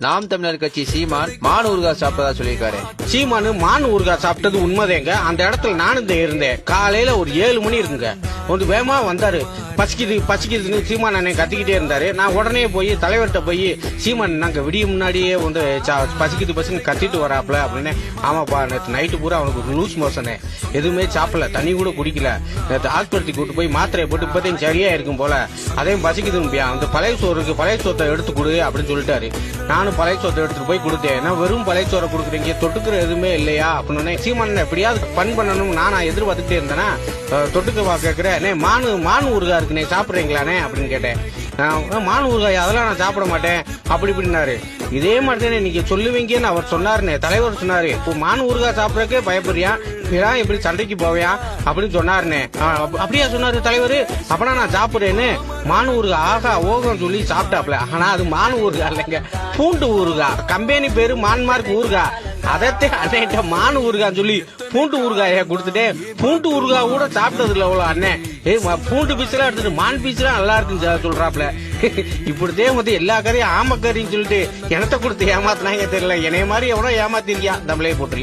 நாம் தமிழர் கட்சி சீமான் மான் ஊர்கா சாப்பிட்டதா சொல்லியிருக்காரு. சீமானு மான் ஊர்கா சாப்பிட்டது உண்மைதேங்க. அந்த இடத்துல நானும் இருந்தேன். காலையில ஒரு ஏழு மணி இருக்குங்க வந்து வேகமா வந்தாரு. பசிக்குது பசிக்குதுன்னு சீமான் அண்ணன் கத்திக்கிட்டே இருந்தாரு. நான் உடனே போய் தலைவர்கிட்ட போய் சீமான் நாங்கள் விடிய முன்னாடியே வந்து சா- பசிக்குது பசின்னு கத்திட்டு வராப்ல அப்படின்னு. ஆமாப்பா நேற்று நைட்டு பூரா அவனுக்கு லூஸ் மோசனே எதுவுமே சாப்பிடல தண்ணி கூட குடிக்கல. நேற்று ஆஸ்பத்திரிக்கு கூட்டு போய் மாத்திரையை போட்டு இப்போதையும் சரியா இருக்கும் போல. அதையும் பசிக்குதும்பியா அந்த பழைய சோறுக்கு பழைய சோத்தை எடுத்து கொடு அப்படின்னு சொல்லிட்டாரு. நானும் பழைய சோத்தை எடுத்துட்டு போய் கொடுத்தேன். ஏன்னா வெறும் பழைய சோறை கொடுக்குறீங்க? தொட்டுக்கிற எதுவுமே இல்லையா? அப்படின்னு. சீமான் எப்படியாவது பண் பண்ணணும் நான் எதிர்பார்த்துட்டே இருந்தேன்னா தொட்டுக்க தொட்டுக்கவா கேட்கிறேன் மானு மானு ஊருகா இருக்குண்ணே சாப்பிட்றீங்களாண்ணே அப்படின்னு கேட்டேன். நான், மானு ஊறுகாய் அதெல்லாம் நான் சாப்பிட மாட்டேன். அப்படி இப்படின்னாரு. இதே மாதிரி தானே நீங்க சொல்லுவீங்கன்னு அவர் சொன்னாருனே தலைவர் சொன்னாரு. "இப்போ மானு ஊறுகாய் சாப்பிட்றக்கே பயப்படுறியா? இதெல்லாம் எப்படி சண்டைக்கு போவியா? அப்படின்னு சொன்னாருனே. அப்படியா சொன்னாரு தலைவர்? அப்பனா நான் சாப்பிட்றேன்னு. மானு ஊறுகாய் ஆகா ஓகம் சொல்லி சாப்பிட்டாப்ல ஆனா அது மானு ஊறுகாய் இல்லைங்க. பூண்டு ஊறுகாய். கம்பெனி பேரு மான்மார்க் ஊறுகாய். அதத்தே அண்ணன்ட்ட மானு ஊறுகாய் சொல்லி பூண்டு ஊறுகாய கொடுத்துட்டு பூண்டு ஊறுகாய் கூட சாப்பிட்டது இல்லை அவ்வளோ அண்ணன் ஏய் பூண்டு பீஸ்லாம் எடுத்துட்டு மான் பீஸ்லாம் நல்லா இருக்குன்னு சொல்றாப்ல இப்படிதே வந்து எல்லா கறியும் ஆமக்கறின்னு சொல்லிட்டு எனத்தை கொடுத்து ஏமாத்தினாங்க தெரியல. என்னைய மாதிரி எவனோ ஏமாத்திருக்கியா தமிழே போட்டு